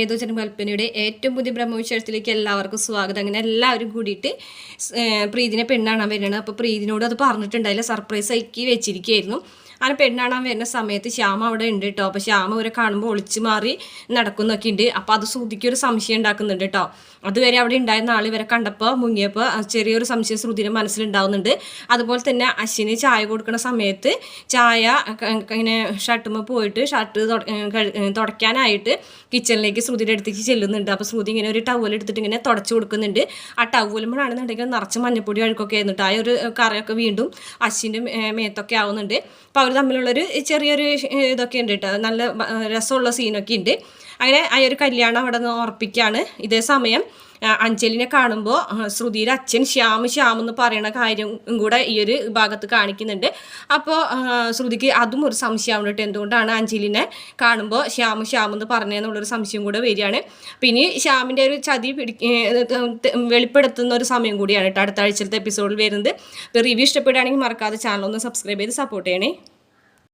ഏതോ കൽപ്പനയുടെ ഏറ്റവും പുതിയ ബ്രഹ്മവിശേഷത്തിലേക്ക് എല്ലാവർക്കും സ്വാഗതം. അങ്ങനെ എല്ലാവരും കൂടിയിട്ട് പ്രീതിനെ പെണ്ണാണ് വരുന്നത്. അപ്പോൾ പ്രീതിനോട് അത് പറഞ്ഞിട്ടുണ്ടായില്ല. സർപ്രൈസ് ആക്കി വെച്ചിരിക്കുകയായിരുന്നു. അങ്ങനെ പെണ്ണാണാൻ വരുന്ന സമയത്ത് ശ്യാമ അവിടെ ഉണ്ട് കേട്ടോ അപ്പോൾ ശ്യാമ ഇവരെ കാണുമ്പോൾ ഒളിച്ചു മാറി നടക്കുന്നൊക്കെ ഉണ്ട്. അപ്പോൾ അത് ശ്രുതിക്കൊരു സംശയം ഉണ്ടാക്കുന്നുണ്ട് കേട്ടോ അതുവരെ അവിടെ ഉണ്ടായിരുന്ന ആൾ ഇവരെ കണ്ടപ്പോൾ മുങ്ങിയപ്പോൾ ചെറിയൊരു സംശയം ശ്രുതിയുടെ മനസ്സിലുണ്ടാവുന്നുണ്ട്. അതുപോലെ തന്നെ അശ്വിന് ചായ കൊടുക്കുന്ന സമയത്ത് ചായ ഇങ്ങനെ ഷർട്ടുമ്പോൾ പോയിട്ട് ഷർട്ട് തുടയ്ക്കാനായിട്ട് കിച്ചണിലേക്ക് ശ്രുതിയുടെ അടുത്തേക്ക് ചെല്ലുന്നുണ്ട്. അപ്പോൾ ശ്രുതി ഇങ്ങനെ ഒരു ടവൽ എടുത്തിട്ട് ഇങ്ങനെ തുടച്ചു കൊടുക്കുന്നുണ്ട്. ആ ടവലുമ്പോഴാണെന്നുണ്ടെങ്കിൽ നിറച്ച് മഞ്ഞപ്പൊടി അഴുക്കൊക്കെ ആയിരുന്നിട്ട് ആ ഒരു കറിയൊക്കെ വീണ്ടും അശ്വിന്റെ മേത്തൊക്കെ ആവുന്നുണ്ട്. അപ്പോൾ അവർ തമ്മിലുള്ളൊരു ചെറിയൊരു ഇതൊക്കെ ഉണ്ട് കേട്ടോ നല്ല രസമുള്ള സീനൊക്കെ ഉണ്ട്. അങ്ങനെ ആ ഒരു കല്യാണം അവിടെ നിന്ന് ഉറപ്പിക്കുകയാണ് ഇതേ സമയം അഞ്ജലിനെ കാണുമ്പോൾ ശ്രുതിയുടെ അച്ഛൻ ശ്യാം ശ്യാം എന്ന് പറയുന്ന കാര്യം കൂടെ ഈ ഒരു ഭാഗത്ത് കാണിക്കുന്നുണ്ട്. അപ്പോൾ ശ്രുതിക്ക് അതും ഒരു സംശയമാണ് കേട്ടോ എന്തുകൊണ്ടാണ് അഞ്ജലിനെ കാണുമ്പോൾ ശ്യാം ശ്യാം എന്ന് പറഞ്ഞതെന്നുള്ളൊരു സംശയം കൂടെ വരികയാണ്. പിന്നെ ശ്യാമിന്റെ ഒരു ചതി പിടി വെളിപ്പെടുത്തുന്ന ഒരു സമയം കൂടിയാണ് കേട്ടോ അടുത്ത ആഴ്ചത്തെ എപ്പിസോഡിൽ വരുന്നത്. റിവ്യൂ ഇഷ്ടപ്പെടുകയാണെങ്കിൽ മറക്കാതെ ചാനൽ ഒന്ന് സബ്സ്ക്രൈബ് ചെയ്ത് സപ്പോർട്ട് ചെയ്യണേ.